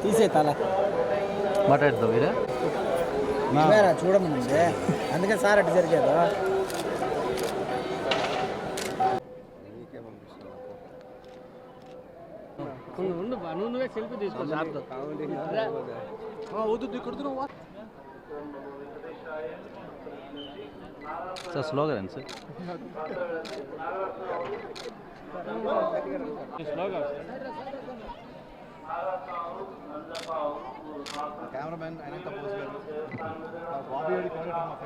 తీసే తల మాట్లాడతావు వీరా? కెమెరా చూడమనండి. అందుకే సార్ అటు జరిగారు ఉండు నువ్వు నువ్వే సెల్ఫీ తీసుకో సార్తో వద్దు ఇక్కడ సార్ స్లోగా రండి సార్ స్లోగా కెమెరామెన్ అయినంత పోస్ట్ గారు బాబీ గారి క్వాలిటీ మా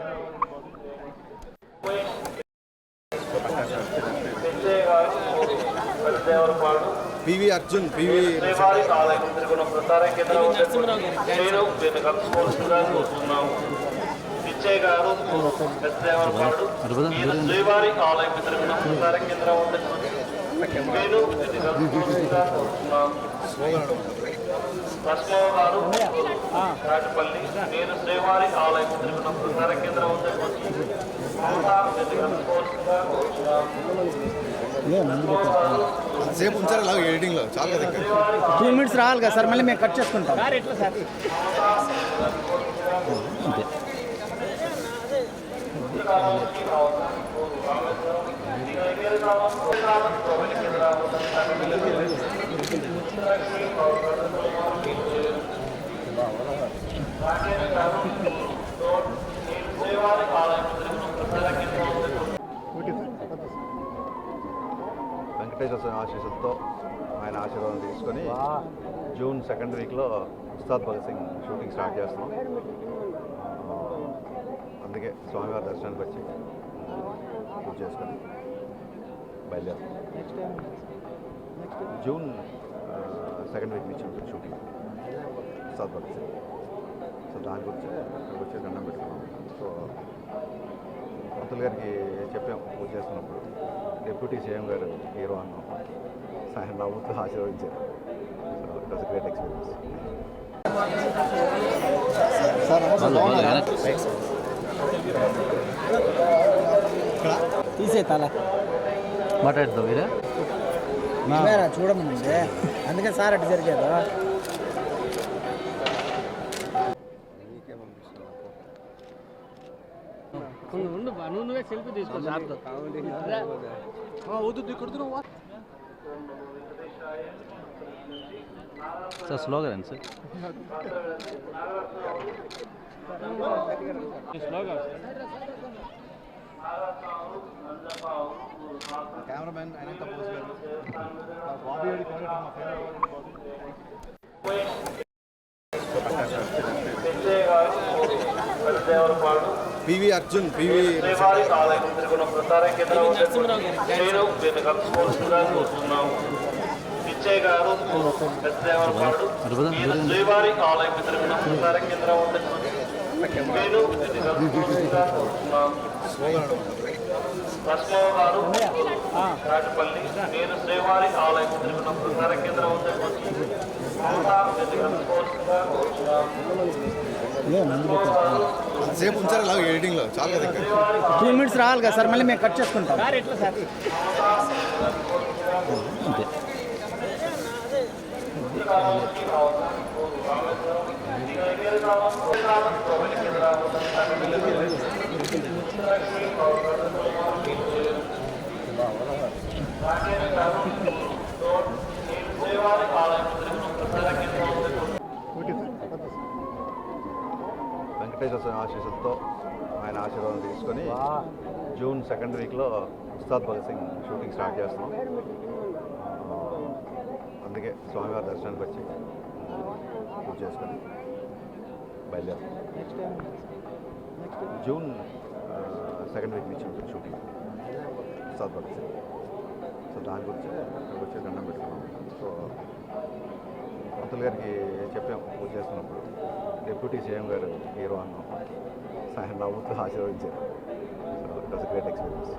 పివి అర్జున్ పివి శ్రీవారి ఆలయం పిచ్చయ్య గారు ఈయన శ్రీవారి ఆలయం కేంద్రం నేను గారు రాజపల్లి. నేను శ్రీవారి ఆలయం కేంద్రం సేపు ఉంచారు? అలాగే ఎడిటింగ్లో చాలా కదా ఇంకా టూ మినిట్స్ రావాలి కదా సార్ మళ్ళీ మేము కట్ చేసుకుంటాం. ఎట్లా సార్ వెంకటేశ్వర స్వామి ఆశీస్సులతో ఆయన ఆశీర్వాదం తీసుకొని జూన్ సెకండ్ వీక్లో ఉస్తాద్ భగత్ సింగ్ షూటింగ్ స్టార్ట్ చేస్తున్నాం. అందుకే స్వామివారి దర్శనానికి వచ్చి పూజ చేసుకొని బయలుదేరుతాం. జూన్ సెకండ్ వీక్ నుంచి ఉంటుంది షూటింగ్. సింగ్ సో దాని గురించి ఇక్కడికి వచ్చి దండం పెట్టుకున్నాం. సో పంతులు గారికి చెప్పాం పూజ చేస్తున్నప్పుడు. డిప్యూటీ సీఎం గారు హీరో అన్నాం ఆయన నవ్వుతూ ఆశీర్వదించారు. So it was great experience తీసే తల. మాట్లాడతావు వీరా? కెమెరా చూడమనండి అందుకే సార్ అటు జరిగారు ఉండు నువ్వు నువ్వే సెల్ఫీ తీసుకో సార్తో వద్దు ఇక్కడ సార్ స్లోగా రండి సార్. స్లోగా కెమెరామెన్ అయినంత పోస్ట్ గారు బాబీ గారి క్వాలిటీ మా పివి అర్జున్ పివి శ్రీవారి ఆలయం తిరుగున ప్రసార కేంద్రం నేను దీన్ని కలుసుకోవాల్సిందిగా కోరుతున్నాము పిచ్చయ్య గారు శ్రీవారి ఆలయం తిరుగున ప్రసార కేంద్రం నేను గారు రాజపల్లి నేను శ్రీవారి ఆలయం ప్రసార కేంద్రం సేపు ఉంచారు అలాగే ఎడిటింగ్లో చాలా కదా ఇంకా టూ మినిట్స్ రావాలి కదా సార్ మళ్ళీ మేము కట్ చేసుకుంటాం. ఎట్లా సార్? అంతే. వెంకటేశ్వర స్వామి ఆశీస్సులతో ఆయన ఆశీర్వాదం తీసుకొని జూన్ సెకండ్ వీక్లో ఉస్తాద్ భగత్ సింగ్ షూటింగ్ స్టార్ట్ చేస్తున్నాం. అందుకే స్వామివారి దర్శనానికి వచ్చి పూజ చేసుకొని బయలుదేరుతాం. జూన్ సెకండ్ వీక్ నుంచి ఉంటుంది షూటింగ్. ఉస్తాద్ భగత్ సింగ్. సో దాని గురించి ఇక్కడికి వచ్చి దండం పెట్టుకున్నాం. సో పంతులు గారికి చెప్పాం పూజ చేస్తున్నప్పుడు. డిప్యూటీ సీఎం గారు హీరో అన్నాం ఆయన నవ్వుతూ ఆశీర్వదించారు. So it was great experience